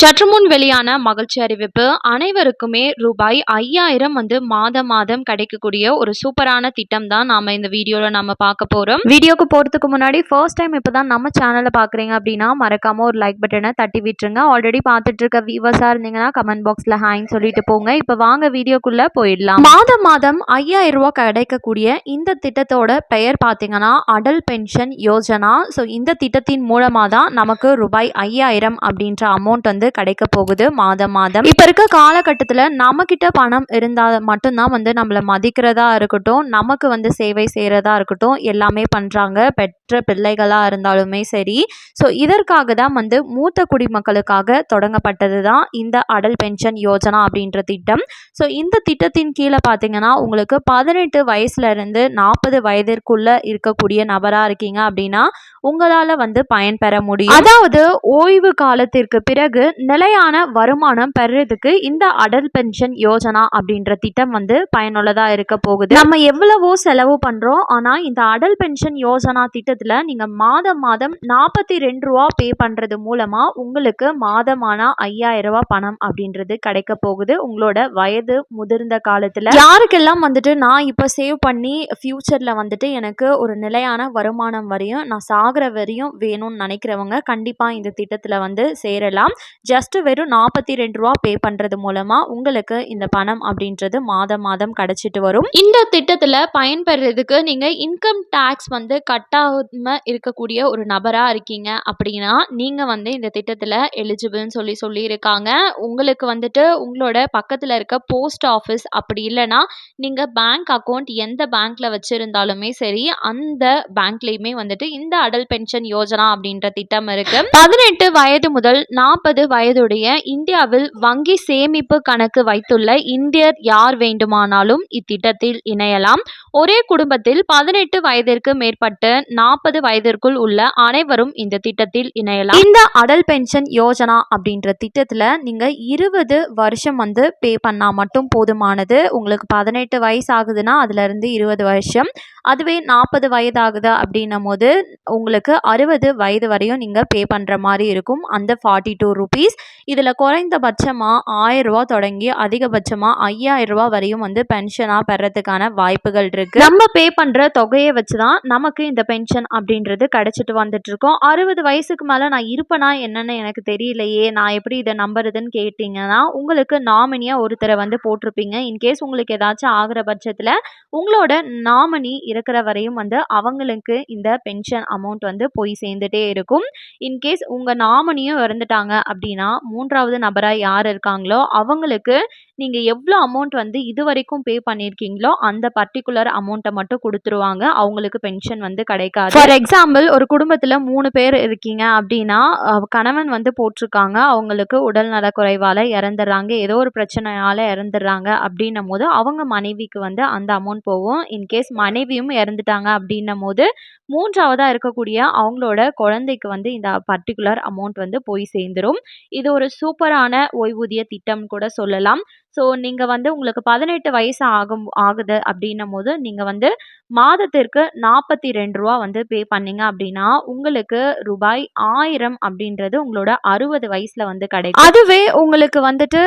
சற்று முன் வெளியான மகிழ்ச்சி அறிவிப்பு அனைவருக்குமே ரூபாய் ஐயாயிரம் வந்து மாதம் மாதம் கிடைக்கக்கூடிய ஒரு சூப்பரான திட்டம் தான் நாம இந்த வீடியோல நம்ம பார்க்க போறோம். வீடியோக்கு போறதுக்கு முன்னாடி ஃபர்ஸ்ட் டைம் இப்பதான் நம்ம சேனலை பாக்குறீங்க அப்படின்னா மறக்காம ஒரு லைக் பட்டனை தட்டி விட்டுருங்க. ஆல்ரெடி பார்த்துட்டு இருக்க வியூவர்ஸா இருந்தீங்கன்னா கமெண்ட் பாக்ஸ்ல ஹாய்னு சொல்லிட்டு போங்க. இப்போ வாங்க வீடியோக்குள்ள போயிடலாம். மாதம் மாதம் ஐயாயிரம் ரூபாய் கிடைக்கக்கூடிய இந்த திட்டத்தோட பெயர் பார்த்தீங்கன்னா அடல் பென்ஷன் யோஜனா. ஸோ இந்த திட்டத்தின் மூலமாக தான் நமக்கு ரூபாய் ஐயாயிரம் அப்படின்ற அமௌண்ட் வந்து கிடைக்க போகுது மாதம் மாதம். இப்போ இருக்க காலகட்டத்தில் நம்மக்கிட்ட பணம் இருந்தால் மட்டும்தான் வந்து நம்மளை மதிக்கிறதா இருக்கட்டும் நமக்கு வந்து சேவை செய்கிறதா இருக்கட்டும் எல்லாமே பண்ணுறாங்க பெற்ற பிள்ளைகளாக இருந்தாலுமே சரி. ஸோ இதற்காக தான் வந்து மூத்த குடிமக்களுக்காக தொடங்கப்பட்டது தான் இந்த அடல் பென்ஷன் யோஜனா அப்படின்ற திட்டம். ஸோ இந்த திட்டத்தின் கீழே பார்த்தீங்கன்னா உங்களுக்கு பதினெட்டு வயசுலேருந்து நாற்பது வயதிற்குள்ளே இருக்கக்கூடிய நபராக இருக்கீங்க அப்படின்னா உங்களால் வந்து பயன்பெற முடியும். அதாவது ஓய்வு காலத்திற்கு பிறகு நிலையான வருமானம் பெறுறதுக்கு இந்த அடல் பென்ஷன் யோஜனா அப்படின்ற திட்டம் வந்து பயனுள்ளதாக இருக்க போகுது. நம்ம எவ்வளவோ செலவு பண்ணுறோம் ஆனால் இந்த அடல் பென்ஷன் யோஜனா திட்டத்தில் நீங்கள் மாதம் மாதம் நாற்பத்தி ரெண்டு ரூபா பே பண்ணுறது மூலமாக உங்களுக்கு மாதமான ஐயாயிரம் ரூபா பணம் அப்படின்றது கிடைக்க போகுது. உங்களோட வயது முதிர்ந்த காலத்தில். யாருக்கெல்லாம் வந்துட்டு நான் இப்போ சேவ் பண்ணி ஃப்யூச்சரில் வந்துட்டு எனக்கு ஒரு நிலையான வருமானம் வரையும் நான் சாகிற வரையும் வேணும்னு நினைக்கிறவங்க கண்டிப்பாக இந்த திட்டத்தில் வந்து சேரலாம். ஜஸ்ட்டு வெறும் நாற்பத்தி ரெண்டு ரூபா பே பண்ணுறது மூலமாக உங்களுக்கு இந்த பணம் அப்படின்றது மாதம் மாதம் கிடச்சிட்டு வரும். இந்த திட்டத்தில் பயன்பெறதுக்கு நீங்கள் இன்கம் டேக்ஸ் வந்து கட்டாமல் இருக்கக்கூடிய ஒரு நபராக இருக்கீங்க அப்படின்னா நீங்கள் வந்து இந்த திட்டத்தில் எலிஜிபிள்னு சொல்லி சொல்லியிருக்காங்க. உங்களுக்கு வந்துட்டு உங்களோட பக்கத்தில் இருக்க போஸ்ட் ஆஃபீஸ் அப்படி இல்லைன்னா நீங்கள் பேங்க் அக்கௌண்ட் எந்த பேங்க்கில் வச்சுருந்தாலுமே சரி அந்த பேங்க்லேயுமே வந்துட்டு இந்த அடல் பென்ஷன் யோஜனா அப்படின்ற திட்டம் இருக்கு. பதினெட்டு வயது முதல் நாற்பது வயதுடைய இந்தியாவில் வங்கி சேமிப்பு கணக்கு வைத்துள்ள இந்தியர் யார் வேண்டுமானாலும் இத்திட்டத்தில் இணையலாம். ஒரே குடும்பத்தில் பதினெட்டு வயதிற்கு மேற்பட்ட நாற்பது வயதிற்குள் உள்ள அனைவரும் இந்த திட்டத்தில் இணையலாம். இந்த அடல் பென்ஷன் யோஜனா அப்படின்ற திட்டத்தில் நீங்கள் இருபது வருஷம் வந்து பே பண்ணால் மட்டும் போதுமானது. உங்களுக்கு பதினெட்டு வயசு ஆகுதுன்னா அதுலேருந்து இருபது வருஷம். அதுவே நாற்பது வயதாகுது அப்படின்னும் போது உங்களுக்கு அறுபது வயது வரையும் நீங்கள் பே பண்ணுற மாதிரி இருக்கும். அந்த ஃபார்ட்டி டூ ருபீஸ் இதில் குறைந்தபட்சமாக ஆயிரரூவா தொடங்கி அதிகபட்சமாக ஐயாயிரரூவா வரையும் வந்து பென்ஷனாக பெறத்துக்கான வாய்ப்புகள் இருக்குது நம்ம பே பண்ணுற தொகையை வச்சு தான் நமக்கு இந்த பென்ஷன் அப்படின்றது கிடச்சிட்டு வந்துட்டுருக்கோம். அறுபது வயசுக்கு மேலே நான் இருப்பேனா என்னென்னு எனக்கு தெரியலையே. நான் எப்படி இதை நம்புறதுன்னு கேட்டிங்கன்னா உங்களுக்கு நாமினியாக ஒருத்தரை வந்து போட்டிருப்பீங்க. இன்கேஸ் உங்களுக்கு ஏதாச்சும் ஆகிற பட்சத்தில் உங்களோட நாமினி இருக்கிற வரையும் வந்து அவங்களுக்கு இந்த பென்ஷன் அமௌண்ட் வந்து போய் சேர்ந்துட்டே இருக்கும். இன்கேஸ் உங்கள் நாமினியும் இறந்துட்டாங்க அப்படின்னா மூன்றாவது நபராக யார் இருக்காங்களோ அவங்களுக்கு நீங்கள் எவ்வளோ அமௌண்ட் வந்து இது வரைக்கும் பே பண்ணியிருக்கீங்களோ அந்த பர்டிகுலர் அமௌண்ட்டை மட்டும் கொடுத்துருவாங்க. அவங்களுக்கு பென்ஷன் வந்து கிடைக்காது. ஃபார் எக்ஸாம்பிள் ஒரு குடும்பத்தில் மூணு பேர் இருக்கீங்க அப்படின்னா கணவன் வந்து போட்டிருக்காங்க அவங்களுக்கு உடல் நலக்குறைவால் இறந்துடுறாங்க ஏதோ ஒரு பிரச்சனையால் இறந்துடுறாங்க அப்படின்னும் போது அவங்க மனைவிக்கு வந்து அந்த அமௌண்ட் போகும். இன்கேஸ் மனைவியும் இறந்துட்டாங்க அப்படின்னும் போது மூன்றாவதாக இருக்கக்கூடிய அவங்களோட குழந்தைக்கு வந்து இந்த பர்டிகுலர் அமௌண்ட் வந்து போய் சேர்ந்துடும் இது ஒரு சூப்பரான ஓய்வூதிய திட்டம் கூட சொல்லலாம். ஸோ நீங்கள் வந்து உங்களுக்கு பதினெட்டு வயசு ஆகும் ஆகுது அப்படின்னும் போது நீங்கள் வந்து மாதத்திற்கு நாற்பத்தி ரெண்டு ரூபா வந்து பே பண்ணீங்க அப்படின்னா உங்களுக்கு ரூபாய் ஆயிரம் அப்படின்றது உங்களோட அறுபது வயசில் வந்து கிடைக்கும். அதுவே உங்களுக்கு வந்துட்டு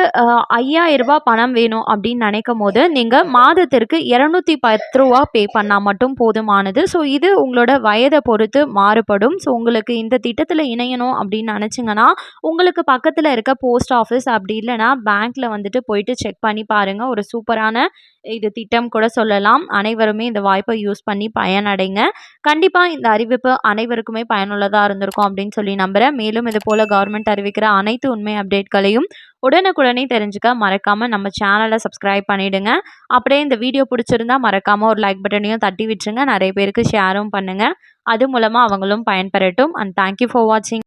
ஐயாயிரம் ரூபாய் பணம் வேணும் அப்படின்னு நினைக்கும் போது நீங்கள் மாதத்திற்கு இரநூத்தி பத்து ரூபா பே பண்ணால் மட்டும் போதுமானது. ஸோ இது உங்களோட வயதை பொறுத்து மாறுபடும். ஸோ உங்களுக்கு இந்த திட்டத்தில் இணையணும் அப்படின்னு நினச்சிங்கன்னா உங்களுக்கு பக்கத்தில் இருக்க போஸ்ட் ஆஃபீஸ் அப்படி இல்லைனா பேங்க்கில் வந்துட்டு போயிட்டு செக் பண்ணி பாருங்கள் ஒரு சூப்பரான இது திட்டம் கூட சொல்லலாம். அனைவருமே இந்த வாய்ப்பை யூஸ் பண்ணி பயனடைங்க. கண்டிப்பாக இந்த அறிவிப்பு அனைவருக்குமே பயனுள்ளதாக இருந்திருக்கும் அப்படின்னு சொல்லி நம்புகிறேன் மேலும் இது போல் கவர்மெண்ட் அறிவிக்கிற அனைத்து உண்மை அப்டேட்களையும் உடனுக்குடனே தெரிஞ்சுக்க மறக்காமல் நம்ம சேனலை சப்ஸ்கிரைப் பண்ணிவிடுங்க அப்படியே இந்த வீடியோ பிடிச்சிருந்தா மறக்காமல் ஒரு லைக் பட்டனையும் தட்டி விட்டுருங்க நிறைய பேருக்கு ஷேரும் பண்ணுங்கள் அது மூலமாக அவங்களும் பயன்பெறட்டும். அண்ட் தேங்க்யூ ஃபார் வாட்சிங்